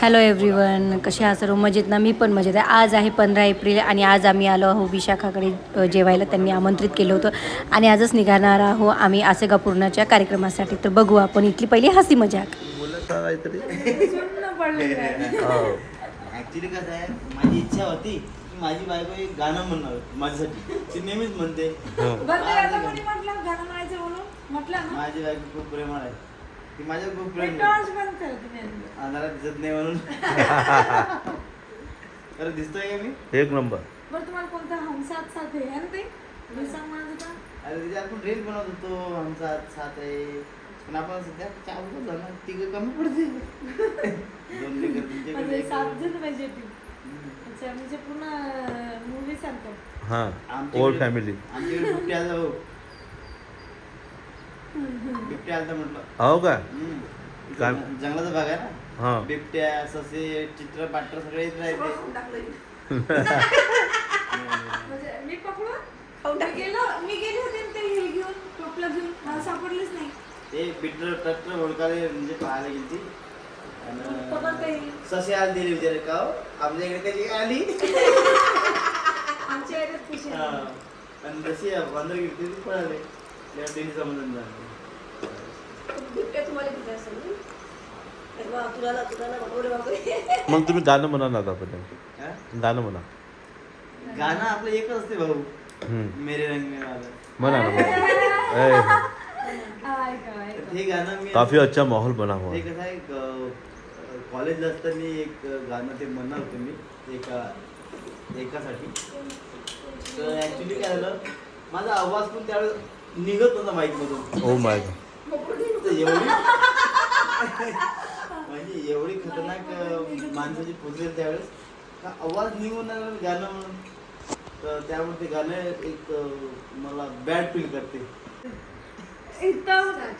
Hello everyone कसे आहात? सर्व मजेत ना? मी पण मजेत आहे. आज आहे पंधरा एप्रिल आणि आज आम्ही आलो आहो विशाखाकडे जेवायला. त्यांनी आमंत्रित केलं होतं. आणि आजच निघाणार आहो आम्ही आसेगा पूर्णाच्या कार्यक्रमासाठी. तर बघू आपण इथली पहिली हसी मजाक. ऍक्च्युली कसं आहे माझी इच्छा होती की माझी बायको एक गाणं म्हणणार माझ्यासाठी. ती नेहमीच म्हणते माझी बायको खूप प्रेमळ आहे. ती माझ्या खूप करते. अंधारात दिसत नाही म्हणून. खरं दिसतोय का मी? एक नंबर. तुम्हाला कोणता हम साथ साथ आहे? है ना ते? मी सांग म्हणत होता अरे तिथे आपण रील बनवत होतो. आमचा साथ आहे. पण आपण सध्या चार झालं तिघ कमी पडते दोन लेकरं तुमच्याकडे म्हणजे एक. सात जण पाहिजे ती. अच्छा म्हणजे पूर्ण मूवी सारखं. हा ओल्ड फॅमिली आमच्याकडे बिबट्या आला हो. बिबट्या आलता म्हटलं. हो का. काय? जंग- जंगलाचा भाग आहे ना? हा. बिबट्या ससे चित्र पात्र सगळे येत राहते म्हणजे मी पकडून मी गेलो मी गेले होते ना ते हे घेऊन टोपला घेऊन. मला सापडलेच नाही. ते बिटर ट्रॅक्टर ओळखाले म्हणजे पाहायला गेली ती पकड आणि काही ससे आले दिले विचार का हो? आमच्या इकडे कशी आली? आमच्या एरियात हा. आणि जशी बंदर गेली ती पळाले. मग तुम्ही गाणं म्हणा ना आता आपण हा? गाणं म्हणा गाणं आपलं एकच असते भाऊ हम्म. मेरे रंग में वाला म्हणा ना म्हणा. ए, हा, ऐका, ऐका. तर गाणं मी काफी अच्छा माहोल बना हुआ ते है. कसं आहे क- कॉलेजला असताना एक गाणं ते म्हणणार होतो मी एका एकासाठी तर ऍक्च्युली काय झालं माझा आवाज पण त्यावेळेस निघत नव्हता माईक मधून. ओ माय तर एवढी म्हणजे एवढी खतरनाक माणसाची पोचेल त्यावेळेस. आवाज निघून गाणं म्हणून? तर त्यामुळे ते गाणं एक मला बॅड फील करते.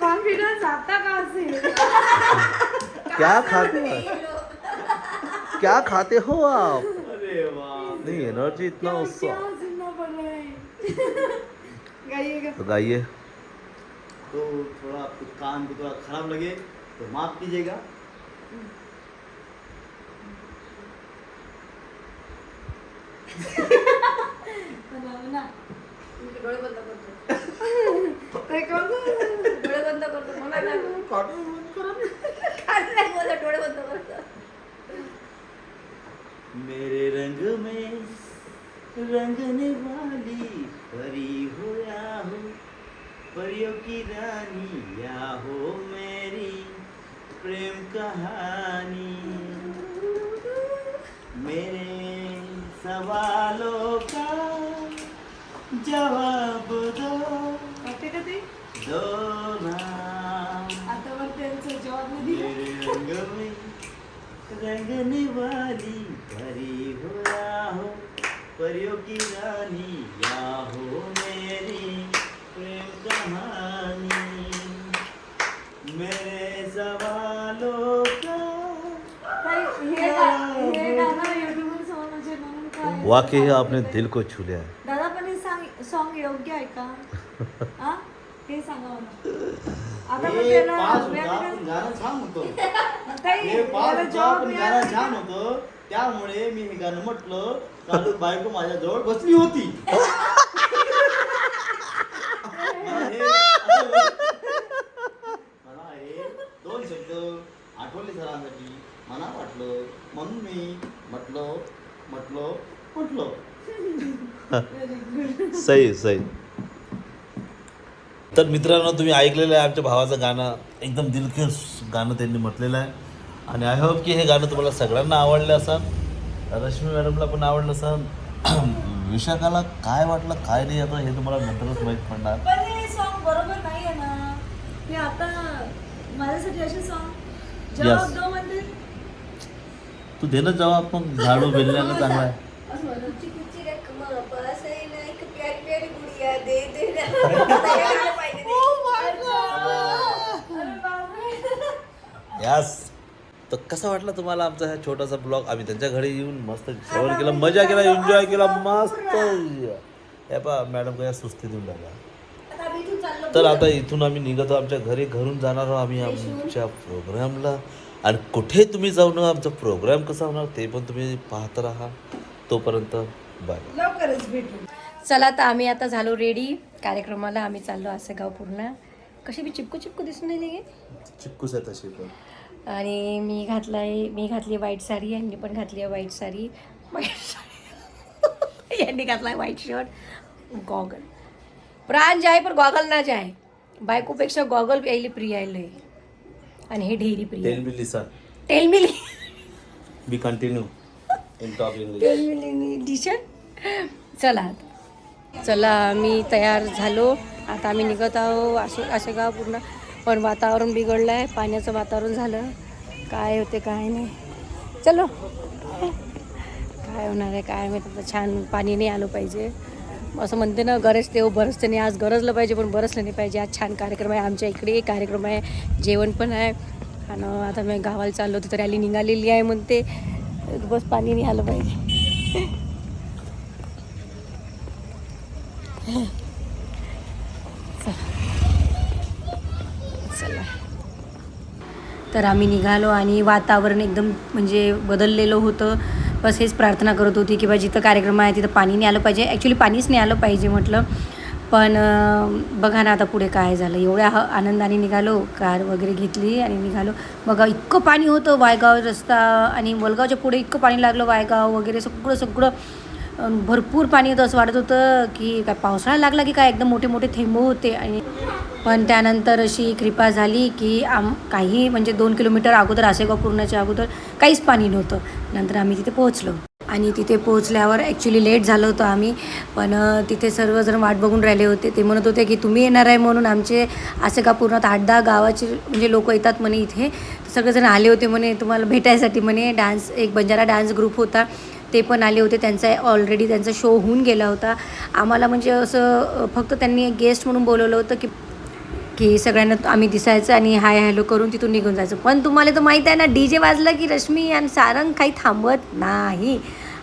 कॉन्फिडन्स आता का असेल? क्या खाते? क्या खाते हो आप? अरे वा नहीं एनर्जी इतना उत्साह क्या गाइएगा तो गाइए तो थोड़ा आपको कान को थोड़ा खराब लगे तो माफ कीजिएगा म्हणा, म्हणा. ते कोण? म्हणा ना. मेरे रंग में रंगने वाली परी हो या हो परियों की रानी या हो मेरी प्रेम कहानी। मेरे सवालों का जवाब दो। वाटते का ते? दो ना त्यांचं मेरे रंग में रंगने वाली परी हो या हो परियों की रानी या हो मेरी प्रेम कहानी। मेरे सवालों का हे गा- हे गाणं युट्यूबवर समजचे म्हणून काय वाकई आपने दिल को छू लिया है। दादा पण हे सांग सॉन्ग योग्य आहे का? हा? सांगा मला. आता पण हे त्याला पास होता गाणं छान होतं. ताई, हे पास याला होता job पण मिळाला गाणं छान होतं. त्यामुळे मी हे गाणं म्हटलं चालू बायको माझ्या जवळ बसली होती. मला हे- मला हे दोन शब्द आठवले सरांसाठी. मला वाटलं म्हणून मी म्हटलं म्हटलं म्हटलं. सही सही तर मित्रांनो तुम्ही ऐकलेलं आहे आमच्या भावाचं गाणं. एकदम दिलखेस गाणं त्यांनी म्हटलेलं आहे. आणि आय होप की हे गाणं तुम्हाला सगळ्यांना आवडलं असेल. रश्मी मॅडमला पण आवडलं असेल विशाखाला काय वाटलं काय नाही आता हे तुम्हाला नंतरच माहीत पडणार. पण हे सॉन्ग बरोबर नाही आहे ना. हे आता माझ्यासाठी असे सॉन्ग जवाब Yes. दो म्हणजे तू दे ना जवाब मग झाडू बेलण्याला चांगला आहे. अरे बापरे. यास तर कसा वाटला तुम्हाला आमचा हा छोटासा ब्लॉग? आम्ही त्यांच्या घरी येऊन मस्त जेवण केलं मजा केला एन्जॉय केला मस्त. हे पा मॅडम काय सुस्ती देऊन लागला आता आम्ही इथून चाललो. तर आता इथून आम्ही निघतो आमच्या घरी घरून जाणार आहोत आम्ही आमच्या प्रोग्रामला. आणि कुठे तुम्ही जाऊन आमचा प्रोग्राम कसा होणार ते पण तुम्ही पाहत राहा. तोपर्यंत बाय लवकरच भेटू. चला तर आम्ही आता झालो रेडी कार्यक्रमाला आम्ही चाललो असं गाव पूर्ण कशी बी चिपकू चिपकू दिसून राहिली गे. चिक्कूस आहे तशी पण. आणि मी घातलाय मी घातली व्हाईट साडी यांनी पण घातली आहे व्हाईट साडी. व्हाईट साडी. यांनी घातलाय व्हाईट शर्ट गॉगल प्राण जाय पण गॉगल ना जाय बायकोपेक्षा गॉगल यायली प्रिय यायलंय आणि हे ढेरी प्रिय टेल मी बी कंटिन्यू टेल चला चला आम्ही तयार झालो. आता आम्ही निघत आहो असे असे गाव पूर्ण. पण वातावरण बिघडलं आहे पाण्याचं वातावरण झालं. काय होते काय नाही. चलो. काय होणार आहे काय माहिती आता छान पाणी नाही आलं पाहिजे. असं म्हणते ना गरज ते बरसते नाही आज गरजलं पाहिजे पण बरसलं नाही पाहिजे. आज छान कार्यक्रम आहे आमच्या इकडे कार्यक्रम आहे जेवण पण आहे. आणि आता मी गावाला चाललो होतो तर रॅली निघालेली आहे म्हणते. बस पाणी नाही आलं पाहिजे चला तर आम्ही निघालो आणि वातावरण एकदम म्हणजे बदललेलं होतं. बस हेच प्रार्थना करत होती की बा जिथं कार्यक्रम आहे तिथं पाणी नाही आलं पाहिजे. ॲक्च्युली पाणीच नाही आलं पाहिजे म्हटलं. पण बघा ना आता पुढे काय झालं. एवढ्या ह- आनंदाने निघालो कार वगैरे घेतली आणि निघालो. बघा इतकं पाणी होतं वायगाव रस्ता आणि वलगावच्या पुढे इतकं पाणी लागलं वायगाव वगैरे सगळं सगळं. भरपूर पाणी होतं असं वाटत होतं की काय पावसाळा लागला की काय? एकदम मोठे मोठे थेंब होते आणि पण त्यानंतर अशी कृपा झाली की आम काही म्हणजे दोन किलोमीटर अगोदर आसेगाव पूर्णाच्या अगोदर काहीच पाणी नव्हतं. नंतर आम्ही तिथे पोहोचलो. आणि तिथे पोहोचल्यावर ॲक्च्युली लेट झालं होतं आम्ही. पण तिथे सर्वजण वाट बघून राहिले होते. ते म्हणत होते की तुम्ही येणार आहे म्हणून आमचे आसेगापूर्णात आठ दहा गावाचे म्हणजे लोक येतात म्हणे इथे. सगळेजण आले होते म्हणे तुम्हाला भेटायसाठी म्हणे डान्स एक बंजारा डान्स ग्रुप होता. ते पण आले होते. त्यांचा ऑलरेडी त्यांचा शो होऊन गेला होता. आम्हाला म्हणजे असं फक्त त्यांनी गेस्ट म्हणून बोलवलं होतं की की सगळ्यांना आम्ही दिसायचं आणि हाय हॅलो करून तिथून निघून जायचं. पण तुम्हाला तर माहीत आहे ना डी जे वाजलं की रश्मी आणि सारंग काही थांबत नाही.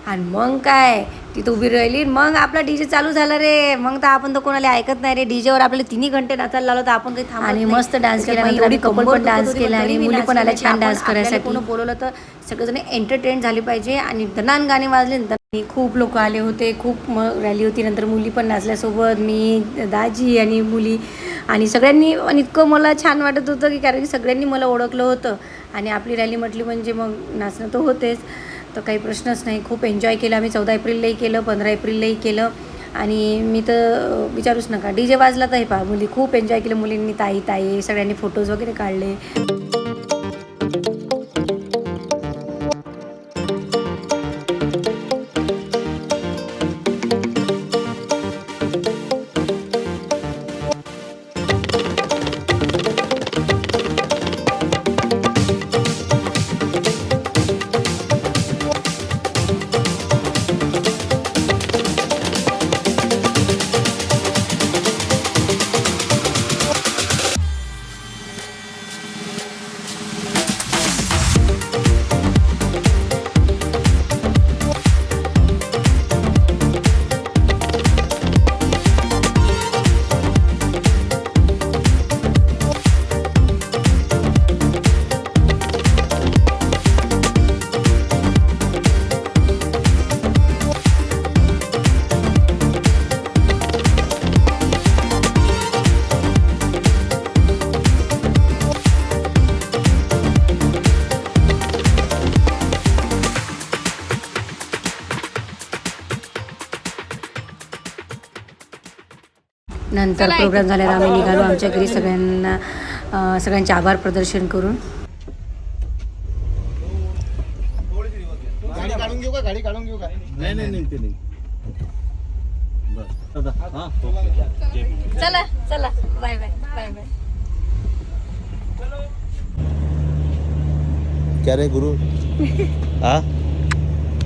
आणि मग काय? तिथं उभी राहिली. मग आपला डीजे चालू झाला रे. मग तर आपण तर कोणाला ऐकत नाही रे. डीजेवर आपल्याला तिन्ही घंटे नाचायला लावलो तर आपण काही आणि मस्त डान्स केला. एवढी कपल पण डान्स केला आणि मुली पण आल्या छान डान्स करायसाठी. कोण बोलवलं तर सगळेजण एंटरटेन झाले पाहिजे. आणि दनान गाणे वाजले. खूप लोक आले होते. खूप म रॅली होती. नंतर मुली पण नाचल्यासोबत मी दाजी आणि मुली आणि सगळ्यांनी आणि इतकं मला छान वाटत होतं की कारण की सगळ्यांनी मला ओळखलं होतं. आणि आपली रॅली म्हटली म्हणजे मग नाचणं तर होतेच. तर काही प्रश्नच नाही. खूप एन्जॉय केलं आम्ही. चौदा एप्रिललाही केलं पंधरा एप्रिललाही केलं. आणि मी तर विचारूच नका. डी जे वाजला तर हे पहा मुली खूप एन्जॉय केलं. मुलींनी ताई ताई सगळ्यांनी फोटोज वगैरे काढले. नंतर प्रोग्राम झाल्यावर आम्ही निघालो आमच्या घरी सगळ्यांना सगळ्यांचे आभार प्रदर्शन करून. गाडी काढून घेऊ का? गाडी काढून घेऊ का? नाही नाही हां चला चला. Bye bye bye bye. क्या रे गुरु? हा?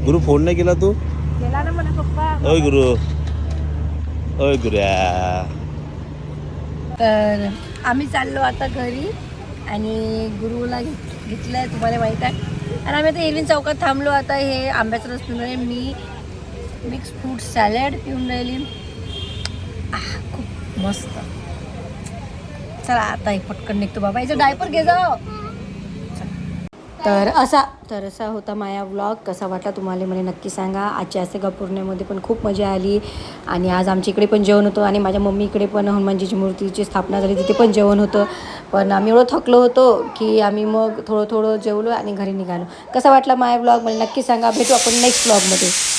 गुरु फोन नाही केला तू? गेला ना मला पप्पा. ओय गुरु. तर आम्ही चाललो आता घरी आणि गुरुला घेत घेतलं आहे तुम्हाला माहीत आहे. आणि आम्ही आता एरवीन चौकात थांबलो. आता हे आंब्याचं रस पिऊन राहिले. मी मिक्स फ्रूट सॅलड पिऊन राहिली. खूप मस्त. चला आता हे पटकन निघतो बाबा. याचं डायपर घे जाओ. तर असा तर असा होता माया व्लॉग कसा वाटला तुम्हाला मला नक्की सांगा. आजच्या असे पूर्णिमेमध्ये पण खूप मजा आली. आणि आज आमच्या इकडे पण जेवण होतं आणि माझ्या मम्मीकडे पण हनुमानजीची मूर्तीची स्थापना झाली. तिथे पण जेवण होतं. पण आम्ही एवढं थकलो होतो की आम्ही मग थोडं थोडं जेवलो आणि घरी निघालो. कसा वाटला माया व्लॉग मला नक्की सांगा. भेटू आपण नेक्स्ट व्लॉगमध्ये